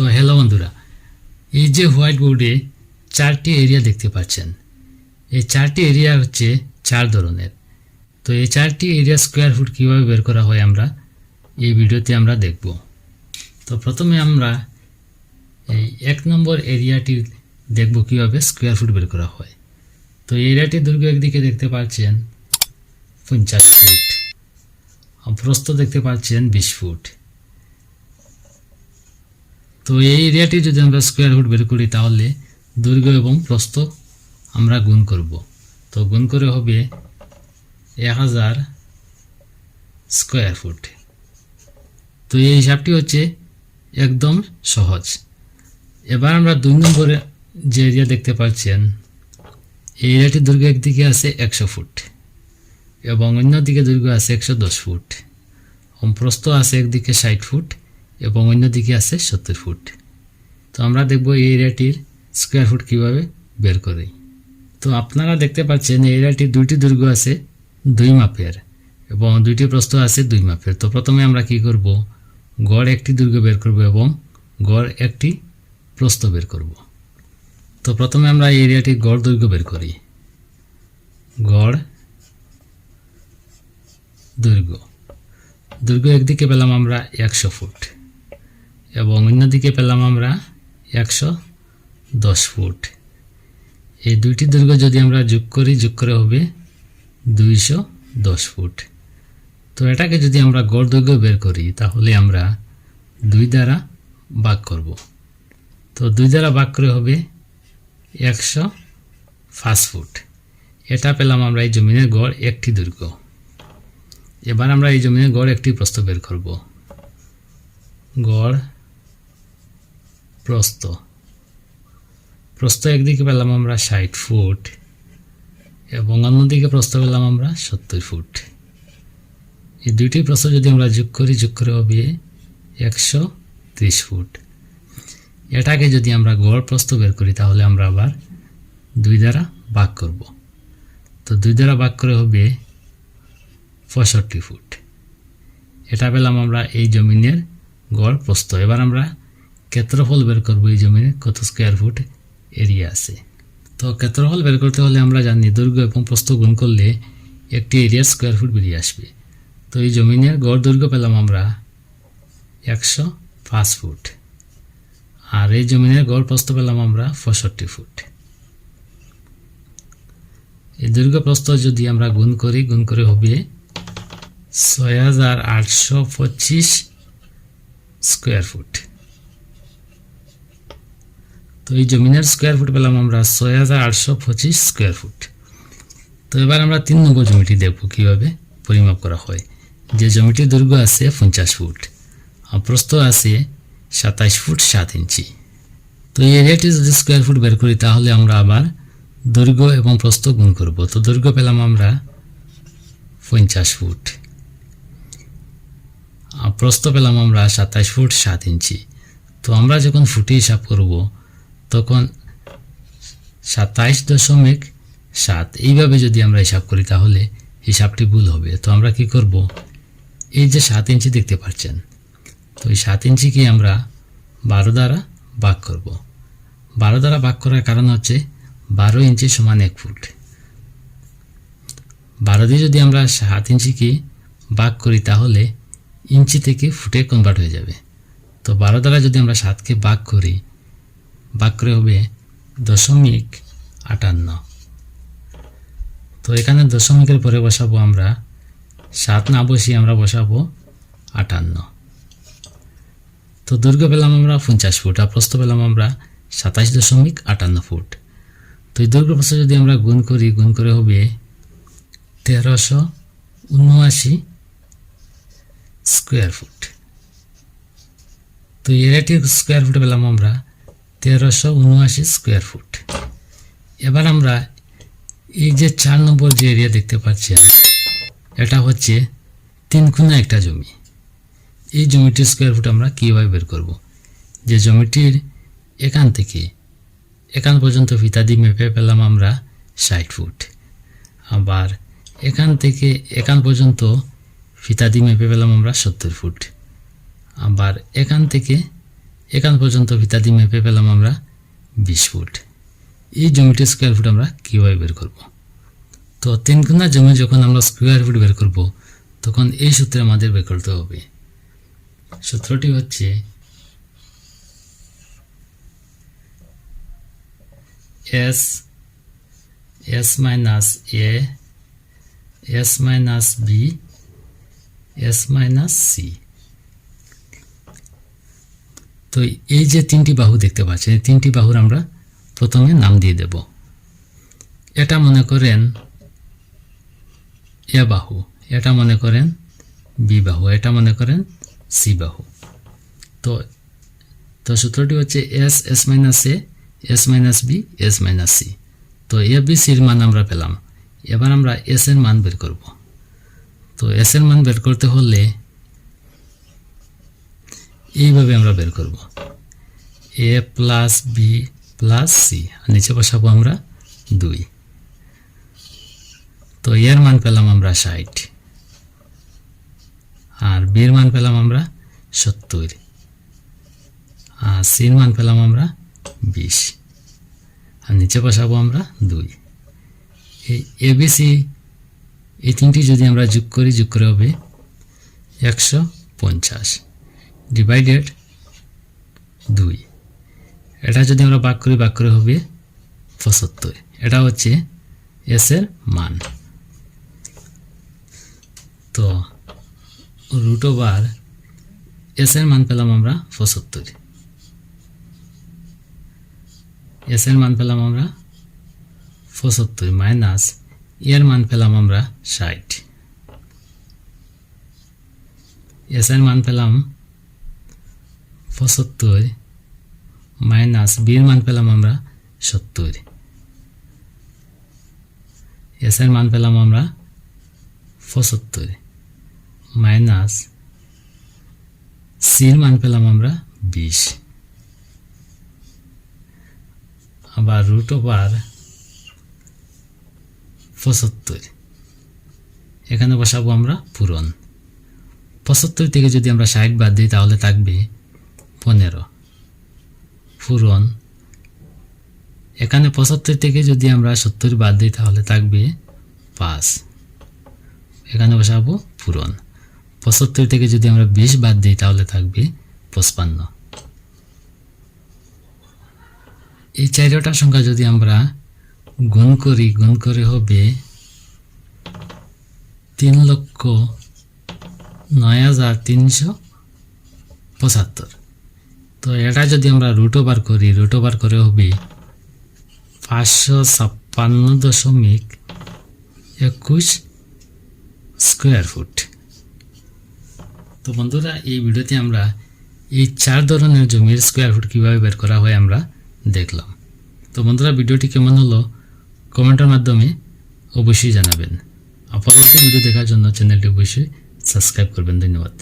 তো হ্যালো বন্ধুরা, এই যে হোয়াইট বোর্ডে চারটি এরিয়া দেখতে পাচ্ছেন। এই চারটি এরিয়া হচ্ছে চার ধরনের। তো এই চারটি এরিয়া স্কোয়ার ফুট কীভাবে বের করা হয় আমরা এই ভিডিওতে আমরা দেখব। তো প্রথমে আমরা এই এক নম্বর এরিয়াটি দেখব কীভাবে স্কোয়ার ফুট বের করা হয়। তো এরিয়াটির দৈর্ঘ্য একদিকে দেখতে পাচ্ছেন, পঞ্চাশ ফুট আর প্রস্থ দেখতে পাচ্ছেন বিশ ফুট তো এই এরিয়াটি যদি আমরা স্কোয়ার ফুট বের করি তাহলে দৈর্ঘ্য এবং প্রস্থ আমরা গুণ করব। তো গুণ করে হবে এক হাজার স্কোয়ার ফুট তো এই হিসাবটি হচ্ছে একদম সহজ। এবার আমরা দুই নম্বরে যে এরিয়া দেখতে পাচ্ছেন, এই এরিয়াটির দৈর্ঘ্য একদিকে আছে একশো ফুট এবং অন্যদিকে দৈর্ঘ্য আছে একশো দশ ফুট এবং প্রস্থ আছে একদিকে ষাট ফুট এবং অন্যদিকে আছে সত্তর ফুট। তো আমরা দেখব এই এরিয়াটির স্কোয়ার ফুট কীভাবে বের করি। তো আপনারা দেখতে পাচ্ছেন এই এরিয়াটির দুইটি দৈর্ঘ্য আছে, দুই মাপের এবং দুইটি প্রস্থ আছে দুই মাপের। তো প্রথমে আমরা কি করব? গড় একটি দৈর্ঘ্য বের করব এবং গড় একটি প্রস্থ বের করব। তো প্রথমে আমরা এই এরিয়াটির গড় দৈর্ঘ্য বের করি। গড় দৈর্ঘ্য দৈর্ঘ্য একদিকে পেলাম আমরা একশো ফুট। এবং অন্যদিকে পেলাম আমরা একশো দশ ফুট। এই দুইটি দৈর্ঘ্য যদি আমরা যোগ করি, যোগ করে হবে দুইশো দশ ফুট। তো এটাকে যদি আমরা গড় দৈর্ঘ্য বের করি, তাহলে আমরা দুই দ্বারা ভাগ করব। তো দুই দ্বারা ভাগ করে হবে একশো পাঁচ ফুট। এটা পেলাম আমরা এই জমিনের গড় একটি দৈর্ঘ্য এবার আমরা এই জমিনের গড় একটি প্রস্থ বের করব। গড় প্রস্থ প্রস্থ একদিকে পেলাম আমরা ষাট ফুট এবং অন্যদিকে প্রস্থ পেলাম আমরা সত্তর ফুট। এই দুইটি প্রস্থ যদি আমরা যোগ করি, যোগ করে হবে একশো ত্রিশ ফুট। এটাকে যদি আমরা গড় প্রস্থ বের করি, তাহলে আমরা আবার দুই দ্বারা ভাগ করব। তো দুই দ্বারা ভাগ করে হবে পঁয়ষট্টি ফুট। এটা পেলাম আমরা এই জমিনের গড় প্রস্থ। এবার আমরা ক্ষেত্রফল বের করব এই জমিনে, কত স্কোয়ার ফুট এরিয়া আছে। তো ক্ষেত্রফল বের করতে হলে আমরা জানি দৈর্ঘ্য এবং প্রস্থ গুণ করলে একটি এরিয়ার স্কোয়ার ফুট বেরিয়ে আসবে। তো এই জমিনের গড় দৈর্ঘ্য পেলাম আমরা একশো পাঁচ ফুট আর এই জমিনের গড় প্রস্থ পেলাম আমরা পঁয়ষট্টি ফুট এই দৈর্ঘ্য প্রস্থ যদি আমরা গুণ করি, গুণ করে হবে ছয় হাজার আটশো পঁচিশ স্কোয়ার ফুট তো এই জমিনের স্কোয়ার ফুট পেলাম আমরা ছয় হাজার আটশো পঁচিশ স্কোয়ার ফুট তো এবার আমরা তিন নম্বর জমিটি দেখব কীভাবে পরিমাপ করা হয়। যে জমিটির দৈর্ঘ্য আছে পঞ্চাশ ফুট আর প্রস্থ আছে সাতাইশ ফুট সাত ইঞ্চি। তো এই এরিয়াটি যদি স্কোয়ার ফুট বের করি, তাহলে আমরা আবার দৈর্ঘ্য এবং প্রস্থ গুণ করব। তো দৈর্ঘ্য পেলাম আমরা পঞ্চাশ ফুট আর প্রস্থ পেলাম আমরা সাতাইশ ফুট সাত ইঞ্চি। তো আমরা যখন ফুটে হিসাব করব তখন সাতাইশ দশমিক সাত। এইভাবে যদি আমরা হিসাব করি তাহলে হিসাবটি ভুল হবে। তো আমরা কি করব? এই যে সাত ইঞ্চি দেখতে পাচ্ছেন, তো এই সাত ইঞ্চিকে আমরা বারো দ্বারা ভাগ করব। বারো দ্বারা ভাগ করার কারণ হচ্ছে বারো ইঞ্চি সমান এক ফুট। বারো দিয়ে যদি আমরা সাত ইঞ্চিকে ভাগ করি তাহলে ইঞ্চি থেকে ফুটে কনভার্ট হয়ে যাবে। তো বারো দ্বারা যদি আমরা সাতকে ভাগ করি করে হবে দশমিক আটান্ন। তো এখানে দশমিকের পরে বসাবো আমরা, সাত না বসিয়ে আমরা বসাবো আটান্ন। তো দৈর্ঘ্য পেলাম আমরা পঞ্চাশ ফুট, আর প্রস্থ পেলাম আমরা সাতাশ দশমিক আটান্ন ফুট। তো এই দৈর্ঘ্য প্রস্থ যদি আমরা গুণ করি, গুণ করে হবে তেরোশো উনআশি স্কোয়ার ফুট। তো এরিয়াটির স্কোয়ার ফুট পেলাম আমরা তেরোশো উনআশি স্কোয়ার ফুট এবার আমরা এই যে চার নম্বর যে এরিয়া দেখতে পাচ্ছেন এটা হচ্ছে তিন খুনা একটা জমি। এই জমিটির স্কোয়ার ফুট আমরা কীভাবে বের করব? যে জমিটির এখান থেকে, এখান পর্যন্ত ফিতাদি মেপে পেলাম আমরা ষাট ফুট আবার এখান থেকে, এখান পর্যন্ত ফিতাদি মেপে পেলাম আমরা সত্তর ফুট আবার এখান থেকে এখান পর্যন্ত ভিত্তাদি মেপে পেলাম আমরা বিশ ফুট। এই জমিটির স্কোয়ার ফুট আমরা কীভাবে বের করব? তো তিন গুণা জমি যখন আমরা স্কোয়ার ফুট বের করব, তখন এই সূত্রে আমাদের বের করতে হবে। সূত্রটি হচ্ছে S S minus A S minus B S minus C তো এই যে তিনটি বাহু দেখতে পাচ্ছেন এই তিনটি বাহুর আমরা প্রথমে নাম দিয়ে দেব। এটা মনে করেন এ বাহু, এটা মনে করেন বি বাহু, এটা মনে করেন সি বাহু। তো তো সূত্রটি হচ্ছে S S minus A, S minus B, S minus C. তো এ, বি সির মান আমরা পেলাম। এবার আমরা এস এর মান বের করব। তো এস এর মান বের করতে হলে এইভাবে আমরা বের করব। A plus B plus C নিচে বসাবো আমরা দুই। তো এর মান পেলাম আমরা ষাট। আর বির মান পেলাম আমরা সত্তর। আর সির মান পেলাম আমরা বিশ। আর নিচে বসাবো আমরা দুই। এই এবিসি এই তিনটি যদি আমরা যোগ করি, যোগ করে হবে একশো পঞ্চাশ। ডিভাইডেড দুই। এটা যদি আমরা ভাগ করি, ভাগ করে হবে পঁচাত্তর। এটা হচ্ছে এস এর মান। তো রুট ওভার এস এর মান পেলাম আমরা পঁচাত্তর। এস এর মান পেলাম আমরা পঁচাত্তর মাইনাস এর মান পেলাম আমরা ষাট। এস এর মান পেলাম পঁচাত্তর, মাইনাস বির মান পেলাম আমরা সত্তর। এস এর মান পেলাম আমরা পঁচাত্তর, মাইনাস সির মান পেলাম আমরা বিশ। আবার রুট ওভার পঁচাত্তর, এখানে বসাবো আমরা পূরণ। পঁচাত্তর থেকে যদি আমরা ষাট বাদ দিই তাহলে থাকবে পনেরো। পূরণ। এখানে পঁচাত্তর থেকে যদি আমরা সত্তর বাদ দিই তাহলে থাকবে পাঁচ। এখানে বসাবো পূরণ। পঁচাত্তর থেকে যদি আমরা বিশ বাদ দিই তাহলে থাকবে পঁচপান্ন। এই চারটা সংখ্যা যদি আমরা গুণ করি, গুণ করে হবে তিন লক্ষ নয় হাজার তিনশো পঁচাত্তর। তো এটা যদি আমরা রুট ওভার করি রুট ওভার করে হবে পাঁচশো ছাপ্পান্ন দশমিক একুশ স্কোয়ার ফুট তো বন্ধুরা, এই ভিডিওতে আমরা এই চার ধরনের জমির স্কোয়ার ফুট কীভাবে বের করা হয় আমরা দেখলাম। তো বন্ধুরা, ভিডিওটি কেমন হলো কমেন্টের মাধ্যমে অবশ্যই জানাবেন। পরবর্তী ভিডিও দেখার জন্য চ্যানেলটি অবশ্যই সাবস্ক্রাইব করবেন। ধন্যবাদ।